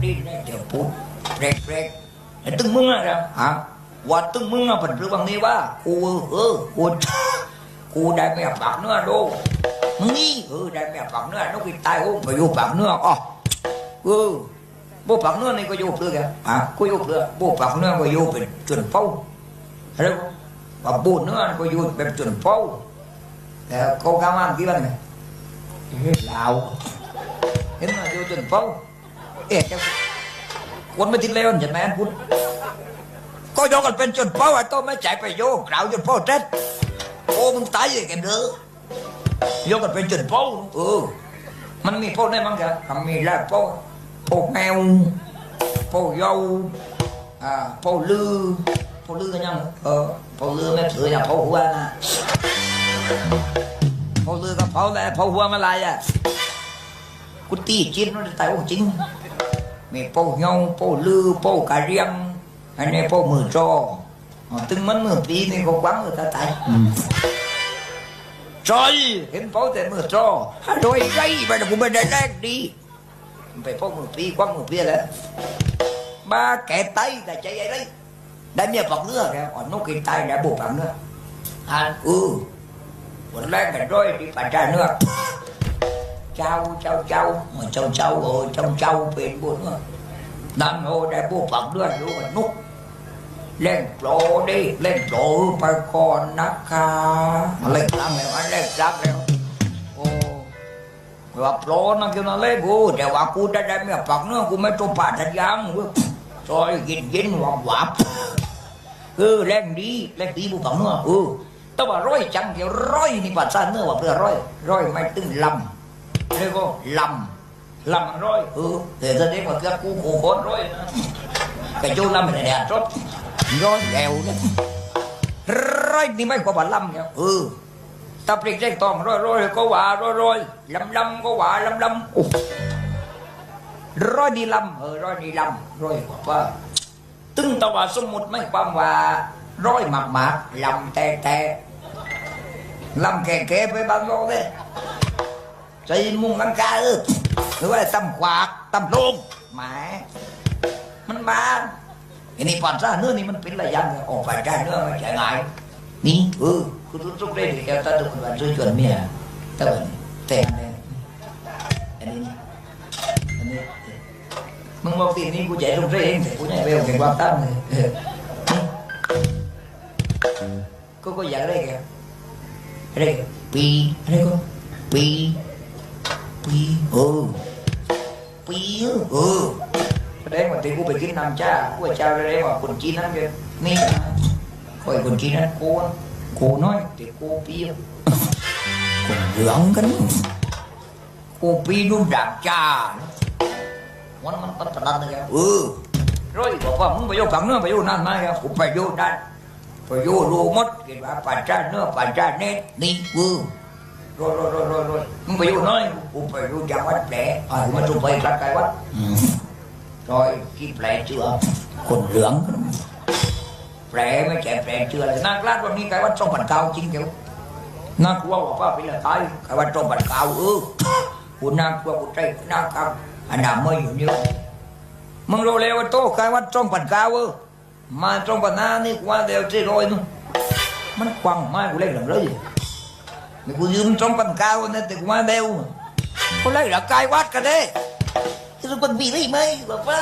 đi này chờ phút rẹt rẹt để từng mưng à ra hả qua từng mưng à phần rư bằng đi ba cô ơ cô cô đại mẹ bạc nữa đâu nghĩ ừ đại mẹ bạc nữa nó bị tai ôm phải vô bạc nữa à ừ bố bạc nữa này có vô được kìa à có vô được bố bạc nữa có vô เป็น chuẩn phâu thấy không và bố nữa có vô เป็น chuẩn phâu Ờ, cô cảm ơn kỹ bằng này lào เห็นมาอยู่จนเฝ้าเอ๊ะแก เอกคนไม่ติดเลวเห็นไหมอันพุทก็ยกกันเป็นจนเฝ้าไอ้โตไม่ใจไปโยกกล่าวจนเฝ้าเจ็ดโอ้มึงตายยังไงเด้อยกกันเป็นจนเฝ้าเออมันมีเฝ้าได้มั้งแกมันมีแล้วเฝ้าเฝ้าแมวเฝ้าเยาวอ่าเฝ้าลือเฝ้าลือกันยังเออเฝ้าลือไม่ถืออย่างเฝ้าหัวนะเฝ้าลือกับเฝ้าแล้วเฝ้าหัวมาลายอะ กูตีจินnó tại ông chính mẹ po nhau po lư po cà riêng anh em po mười trò Ờ, từng món mười tí này có quán người ta tại trời em po tại mười trò rồi gây mà cũng bên đây đang đi phải po mười tí quán mười tí đấy ba kẻ tay là chạy vậy đấy đánh nhà bọc nữa kìa còn nó kì tay đã buộc bọc nữa à ừ một lần cả rồi đi bà trà nữa เจ้ จ้าเจ้าเจ้าเจ้าเจ้าโอ้เจ้าเจ้าเป็นบุญนั่นโอได้ผู้ฝักด้วยรู้กันนุก เล่นโปรดิเล่นโปรไปก่อนนะคะเล่นรักแล้วอันเล่นรักแล้วโอ้ว่าโปรนะคือนั่นเล่นกูแต่ว่ากูได้ได้ไม่ฝักเนื้อกูไม่ต้องผ่าทัดยังเว้ยซอยกินกินหวับหวับเออเล่นดีเล่นดีผู้ฝักเนื้อเออแต่ว่าร้อยจังเดียวร้อยนี่ปัสสาวะเนื้อว่าเพื่อร้อยร้อยไม่ตึงลำ เรียกว่าลำลำมันร้อยเออแต่ตอนนี้มันก็กูโคตรร้อยนะกระโจนลำเป็นแดดรถร้อยแล้วเนี่ยร้อยนี่ไม่กว่าบาลำเนี่ยเใจมุงลังกาเออหรือว่าตำขวากตำโลงหมามันมาอันนี้ปอนซ่าเนื้อนี่มันเป็นอะยังเนี่ยออกไปได้เนื้อมันใช่ไงนี่เออคือทุกทุกเรื่องที่แกตาตุกวันช่วยชวนเมียต่วันแต่งเลยอันนี้อันนี้มึงบอกตีนี้กูใจตรงเรื่องแต่กูใจไปเอาแต่ความตั้งเลยก็ก็อยากได้แกอะไรแกปีอะไรก็ปี ปีเออปีเออแสดงว่าที่กูไปกินน้ำชากูเจ้าแสดงว่าคนจีนนั้นจะนี่คอยคนจีนนั้นโกนโกน้อยแต่โกปีคนเหลืองกันโกปีดูดักจ้าวันมันตัดตัดเลยเออร้อยบอกว่ามึงไปโยกฝั่งเนื้อไปโยกนั่นมาครับผมไปโยกนั่นไปโยกรูมดกินว่าป่าจ้าเนื้อป่าจ้าเน็ตนี่ เออ rồi rồi rồi rồi rồi มึงไปอยู่น้อยกูไปรู้จักวัดแผลอ่ากูมาจุ่มไปกลับไกลวัด rồi khi แผลเชื่อคนเหลืองแผลไม่ใช่แผลเชื่อเลยน่ากลัววันนี้ไกลวัดสองพันเก้าจริงเดียวน่ากลัวว่าป้าเป็นอะไรตายไกลวัดสองพันเก้าเออกูน่ากลัวกูใจน่ากลัวอันดับไม่อยู่เนี่ยมึงรู้แล้วว่าโตไกลวัดสองพันเก้าเออมาสองพันห้านี่กว่าเดียวที่ร้อยนึงมันกว้างมากกูเล่นหลังเลย แต่กูยืมสองพันเก้าเนี่ยแต่กูมาเบลเขาไล่หลักกายวัดกันเด้จะรู้คนบีได้ไหมบอกว่า